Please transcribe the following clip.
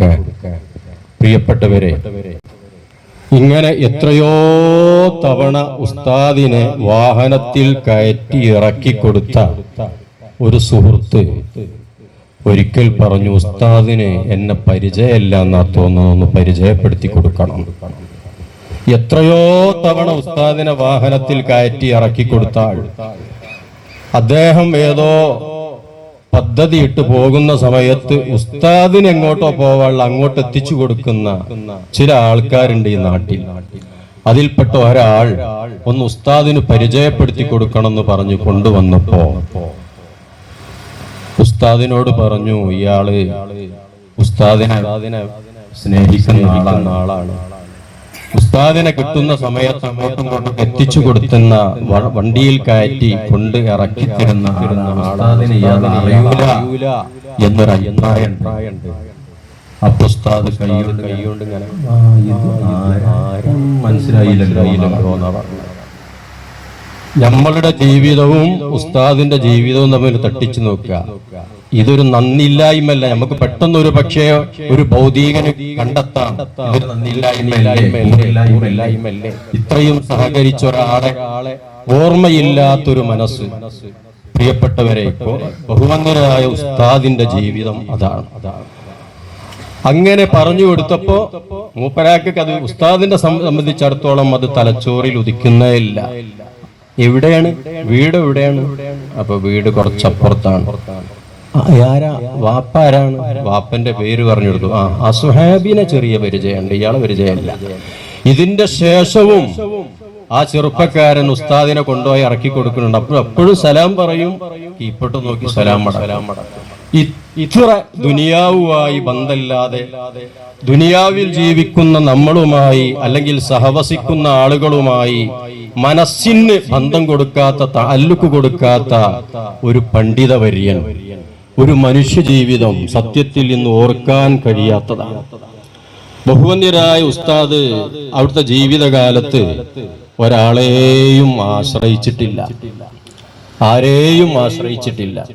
കൊടുക്കാൻ പ്രിയപ്പെട്ടവരെ ഇങ്ങനെ എത്രയോ തവണ ഉസ്താദിനെ വാഹനത്തിൽ കയറ്റി ഇറക്കി കൊടുത്ത ഒരു സുഹൃത്ത് ഒരിക്കൽ പറഞ്ഞു ഉസ്താദിന് എന്നെ പരിചയമല്ല എന്നാ തോന്നുന്നു പരിചയപ്പെടുത്തി കൊടുക്കണം. എത്രയോ തവണ ഉസ്താദിനെ വാഹനത്തിൽ കയറ്റി ഇറക്കി കൊടുത്താൽ അദ്ദേഹം ഏതോ പദ്ധതി ഇട്ട് പോകുന്ന സമയത്ത് ഉസ്താദിന് എങ്ങോട്ടോ പോവാനുള്ള അങ്ങോട്ട് എത്തിച്ചു കൊടുക്കുന്ന ചില ആൾക്കാരുണ്ട് ഈ നാട്ടിൽ. അതിൽപ്പെട്ട ഒരാൾ ഒന്ന് ഉസ്താദിന് പരിചയപ്പെടുത്തി കൊടുക്കണം എന്ന് പറഞ്ഞു കൊണ്ടുവന്നപ്പോ ഉസ്താദിനോട് പറഞ്ഞു ഇയാൾ ഉസ്താദിനെ സ്നേഹിക്കുന്ന ആളാണ് ആളാണ്. ഉസ്താദിനെ കിട്ടുന്ന സമയത്ത് അങ്ങോട്ടും ഇങ്ങോട്ടും എത്തിച്ചു കൊടുത്തുന്ന വണ്ടിയിൽ കയറ്റി കൊണ്ട് ഇറക്കി തരുന്ന ഉസ്താദിനെ അറിയൂല എന്നൊരു അഭിപ്രായം അപ്പൊ ഉസ്താദ് കൈകൊണ്ട് കൈകൊണ്ട് ഇങ്ങനെ "ആ, ഇത് ആരും മനസ്സിലായില്ലല്ലോ എന്നാ പറഞ്ഞത് നമ്മളുടെ ജീവിതവും ഉസ്താദിന്റെ ജീവിതവും തമ്മിൽ തട്ടിച്ചു നോക്കുക. ഇതൊരു നന്ദിയില്ലായ്മല്ല നമുക്ക് പെട്ടെന്ന് ഒരു പക്ഷേ ഒരു ഭൗതികന് കണ്ടെത്താം. ഇതൊരു നന്ദിയില്ലായ്മയല്ലേ? ഇത്രയും സഹകരിച്ച ഒരാളെ ഓർമ്മയില്ലാത്തൊരു മനസ്സ്. പ്രിയപ്പെട്ടവരെ ഇപ്പോ ബഹുമന്യനായ ഉസ്താദിന്റെ ജീവിതം അതാണ്. അതാണ് അങ്ങനെ പറഞ്ഞു കൊടുത്തപ്പോ മൂപ്പരാക്ക് അത് ഉസ്താദിന്റെ സം- സംബന്ധിച്ചിടത്തോളം അത് തലച്ചോറിൽ ഉദിക്കുന്നേ ഇല്ല. എവിടെയാണ്? വീട് എവിടെയാണ്? അപ്പൊ വീട് കുറച്ചപ്പുറത്താണ്. ആരാ? വാപ്പ ആരാണ്? വാപ്പന്റെ പേര് പറഞ്ഞു കൊടുത്തു. ആ അസുഹാബിനെ ചെറിയ പരിചയമുണ്ട്. ഇയാളെ പരിചയമല്ല. ഇതിന്റെ ശേഷവും ആ ചെറുപ്പക്കാരൻ ഉസ്താദിനെ കൊണ്ടുപോയി ഇറക്കി കൊടുക്കുന്നുണ്ട്. അപ്പോൾ എപ്പോഴും സലാം പറയും. കീപ്പോട്ട് നോക്കി സലാം മടലാം ഇത്ര ദുനിയാവുമായി ബന്ധമില്ലാതെ ദുനിയാവിൽ ജീവിക്കുന്ന നമ്മളുമായി അല്ലെങ്കിൽ സഹവസിക്കുന്ന ആളുകളുമായി മനസ്സിന് ബന്ധം കൊടുക്കാത്ത താല്ലുക്ക് കൊടുക്കാത്ത ഒരു പണ്ഡിത വര്യൻ ഒരു മനുഷ്യജീവിതം സത്യത്തിൽ ഇന്ന് ഓർക്കാൻ കഴിയാത്തതാണ്. ബഹുവന്യരായ ഉസ്താദ് അവിടുത്തെ ജീവിതകാലത്ത് ഒരാളെയും ആശ്രയിച്ചിട്ടില്ല. ആരെയും ആശ്രയിച്ചിട്ടില്ല.